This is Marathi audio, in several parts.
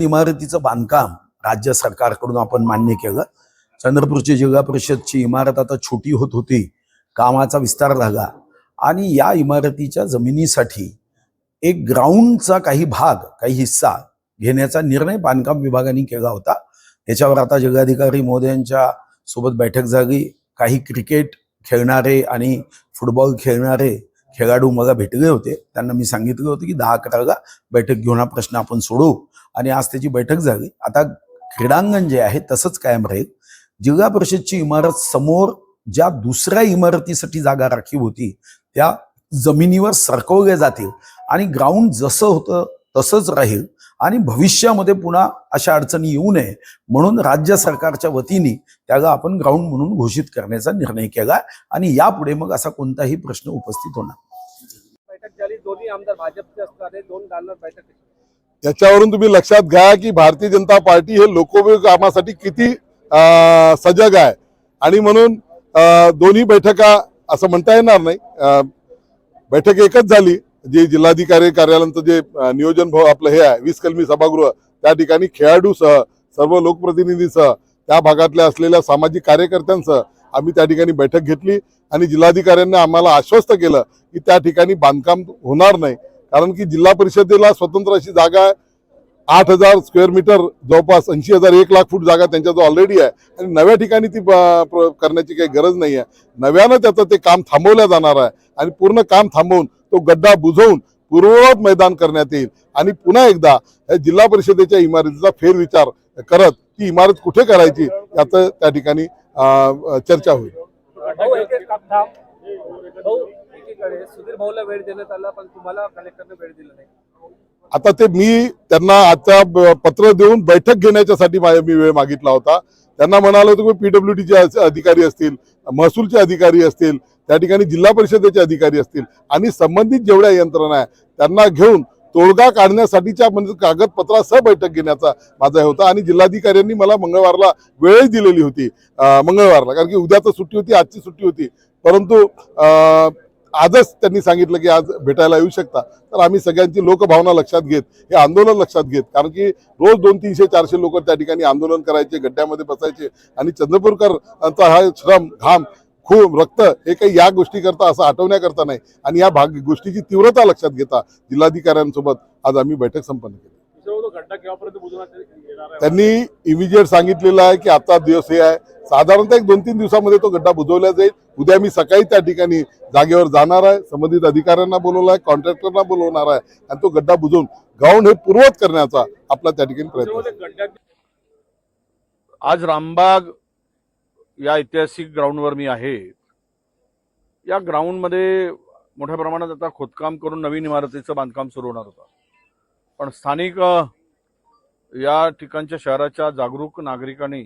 इमारतीचं बांधकाम राज्य सरकारकडून आपण मान्य केलं. चंद्रपूरची जिल्हा परिषदची इमारत आता छोटी होत होती. कामाचा विस्तार झाला. आणि या इमारतीच्या जमिनीसाठी एक ग्राउंडचा काही भाग काही हिस्सा घेण्याचा निर्णय बांधकाम विभागाने केला होता. त्याच्यावर आता जिल्हाधिकारी महोदयांच्या सोबत बैठक झाली. काही क्रिकेट खेळणारे आणि फुटबॉल खेळणारे खेळाडू मला भेटले होते. त्यांना मी सांगितलं होतं की दहा अकराला बैठक घेऊन हा प्रश्न आपण सोडवू. आणि आज त्याची बैठक झाली. आता क्रीडांगण जे आहे तसंच कायम राहील. जिल्हा परिषदची इमारत समोर ज्या दुसऱ्या इमारतीसाठी जागा राखीव होती त्या जमिनीवर सरकवल्या जातील आणि ग्राउंड जसं होतं तसंच राहील आणि भविष्यामध्ये पुन्हा अशा अडचणी येऊ नये म्हणून राज्य सरकारच्या वतीने त्याला आपण ग्राउंड म्हणून घोषित करण्याचा निर्णय केला आणि यापुढे मग असा कोणताही प्रश्न उपस्थित होणार. बैठक झाली. दोन्ही आमदार भाजपचे असणारे दोन बैठक. याच्यावरून तुम्ही लक्षात घ्या की भारतीय जनता पार्टी हे लोकोपयोगी कामासाठी किती अं, सजग आहे. आणि म्हणून अं, दोन्ही बैठका असं म्हणता येणार नाही. बैठक एकच झाली जे जिल्हाधिकारी कार्यालयांचं जे नियोजन भाव आपलं हे आहे वीस कलमी सभागृह त्या ठिकाणी खेळाडूसह सर्व लोकप्रतिनिधीसह त्या भागातल्या असलेल्या सामाजिक कार्यकर्त्यांसह आम्ही त्या ठिकाणी बैठक घेतली. आणि जिल्हाधिकाऱ्यांनी आम्हाला आश्वस्त केलं की त्या ठिकाणी बांधकाम होणार नाही. कारण की जिल्हा परिषदेला स्वतंत्र अशी जागा आहे. आठ हजार स्क्वेअर मीटर जवळपास ऐंशी हजार एक लाख फूट जागा त्यांच्याजवळ ऑलरेडी आहे. आणि नव्या ठिकाणी ती करण्याची काही गरज नाही आहे. नव्यानं त्याचं ते काम थांबवलं जाणार आहे. आणि पूर्ण काम थांबवून तो गड्डा बुजवून पूर्ववत मैदान करण्यात येईल. आणि पुन्हा एकदा जिल्हा परिषदेच्या इमारतीचा फेरविचार करत ती इमारत कुठे करायची याचं त्या ठिकाणी चर्चा होईल. एकीकडे सुधीर भाऊला वेळ देण्यात आला पण तुम्हाला कलेक्टरने वेळ दिला नाही. आता ते मी त्यांना आता पत्र देऊन बैठक घेण्याच्यासाठी मी वेळ मागितला होता. त्यांना म्हणालो होतो की पीडब्ल्यू डीचे अधिकारी असतील महसूलचे अधिकारी असतील त्या ठिकाणी जिल्हा परिषदेचे अधिकारी असतील आणि संबंधित जेवढ्या यंत्रणा आहे त्यांना घेऊन तोडगा काढण्यासाठीच्या म्हणजे कागदपत्रासह बैठक घेण्याचा माझा हे होता. आणि जिल्हाधिकाऱ्यांनी मला मंगळवारला वेळही दिलेली होती. मंगळवारला कारण की उद्याचं सुट्टी होती आजची सुट्टी होती. परंतु आजच त्यांनी सांगितलं की आज भेटायला येऊ शकता. तर आम्ही सगळ्यांची लोकभावना लक्षात घेत हे आंदोलन लक्षात घेत. कारण की रोज दोन तीनशे चारशे लोक त्या ठिकाणी आंदोलन करायचे गड्ड्यामध्ये बसायचे. आणि चंद्रपूरकरचा हा श्रम घाम खूप रक्त हे काही या गोष्टी करता असं आठवण्याकरता नाही. आणि या भाग गोष्टीची तीव्रता लक्षात घेता जिल्हाधिकाऱ्यांसोबत आज आम्ही बैठक संपन्न केली. त्यांनी इमिजिएट सांगितलेलं आहे की आता दिवस हे आहे. साधारणतः एक दोन तीन दिवसामध्ये तो गड्डा बुजवला जाईल. उद्या मी सकाळी त्या ठिकाणी जागेवर जाणार आहे. संबंधित अधिकाऱ्यांना बोलवलं आहे कॉन्ट्रॅक्टरना बोलवणार आहे. आणि तो गड्डा बुजवून ग्राउंड हे पूर्वत करण्याचा आपला त्या ठिकाणी प्रयत्न आज रामबाग या ऐतिहासिक ग्राउंडवर मी आहे. या ग्राउंडमध्ये मोठ्या प्रमाणात आता खोदकाम करून नवीन इमारतीचं बांधकाम सुरू होणार होतं. पण स्थानिक या ठिकाणच्या शहराच्या जागरूक नागरिकांनी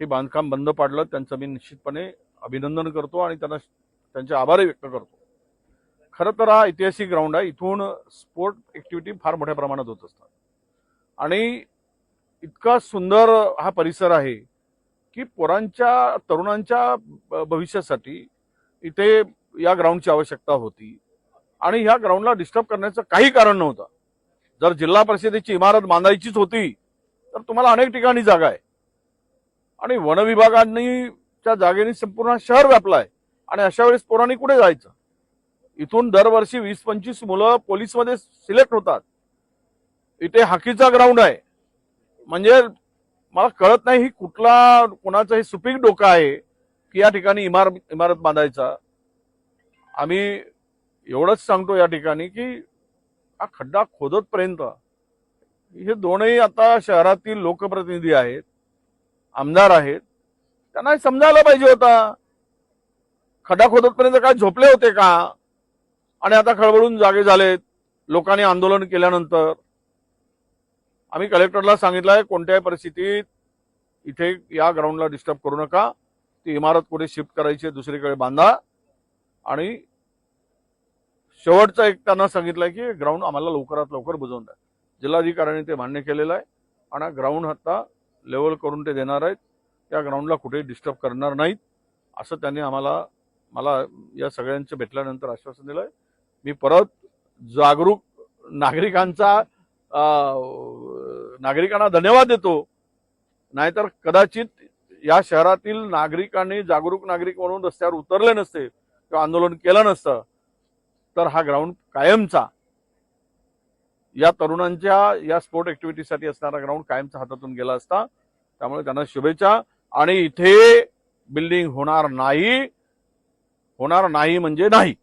हे बांधकाम बंद पाडलं. त्यांचं मी निश्चितपणे अभिनंदन करतो आणि त्यांना त्यांचे आभारही व्यक्त करतो. खरं तर हा ऐतिहासिक ग्राउंड आहे. इथून स्पोर्ट ॲक्टिव्हिटी फार मोठ्या प्रमाणात होत असतात. आणि इतका सुंदर हा परिसर आहे की पोरांच्या तरुणांच्या भविष्यासाठी इथे या ग्राउंडची आवश्यकता होती. आणि ह्या ग्राउंडला डिस्टर्ब करण्याचं काही कारण नव्हतं. जर जिल्हा परिषदेची इमारत बांधायचीच होती तर तुम्हाला अनेक ठिकाणी जागा आहे. आणि वनविभागांनीच्या जागेने संपूर्ण शहर व्यापलं आहे आणि अशा वेळेस पोरांनी कुठे जायचं? इथून दरवर्षी वीस पंचवीस मुलं पोलीसमध्ये सिलेक्ट होतात. इथे हॉकीचा ग्राउंड आहे. म्हणजे मला कळत नाही ही कुठला कोणाचं हे सुपीक डोकं आहे की या ठिकाणी इमारत इमारत बांधायचा. आम्ही एवढंच सांगतो या ठिकाणी की हा खड्डा खोदतपर्यंत हे दोनही आता शहरातील लोकप्रतिनिधी आहेत आमदार आहेत त्यांना समजायला पाहिजे होता. खड्डा खोदतपर्यंत काय झोपले होते का? आणि आता खळबळून जागे झालेत लोकांनी आंदोलन केल्यानंतर. आम्ही कलेक्टरला सांगितलं आहे कोणत्याही परिस्थितीत इथे या ग्राउंडला डिस्टर्ब करू नका. ती इमारत कुठे शिफ्ट करायची आहे, दुसरीकडे बांधा. आणि शेवटचं एक त्यांना सांगितलंय की ग्राउंड आम्हाला लवकरात लवकर बुजवून द्या. जिल्हाधिकाऱ्यांनी ते मान्य केलेलं आहे. आणि ग्राउंड आता लेवल करून ते देणार आहेत. त्या ग्राउंडला कुठेही डिस्टर्ब करणार नाहीत. असं त्यांनी आम्हाला मला या सगळ्यांचं भेटल्यानंतर आश्वासन दिलं आहे मी परत जागरूक नागरिकांचा नागरिकांना धन्यवाद देतो. नाहीतर कदाचित या शहरातील नागरिकांनी जागरूक नागरिक म्हणून रस्त्यावर उतरले नसते किंवा आंदोलन केलं नसतं. तर हा ग्राउंड कायमचा या तरुणांच्या या स्पोर्ट ऍक्टिव्हिटीसाठी असणारा ग्राउंड कायमचा हातातून गेला असता त्यामुळे त्यांना शुभेच्छा. आणि इथे बिल्डिंग होणार नाही. होणार नाही म्हणजे नाही.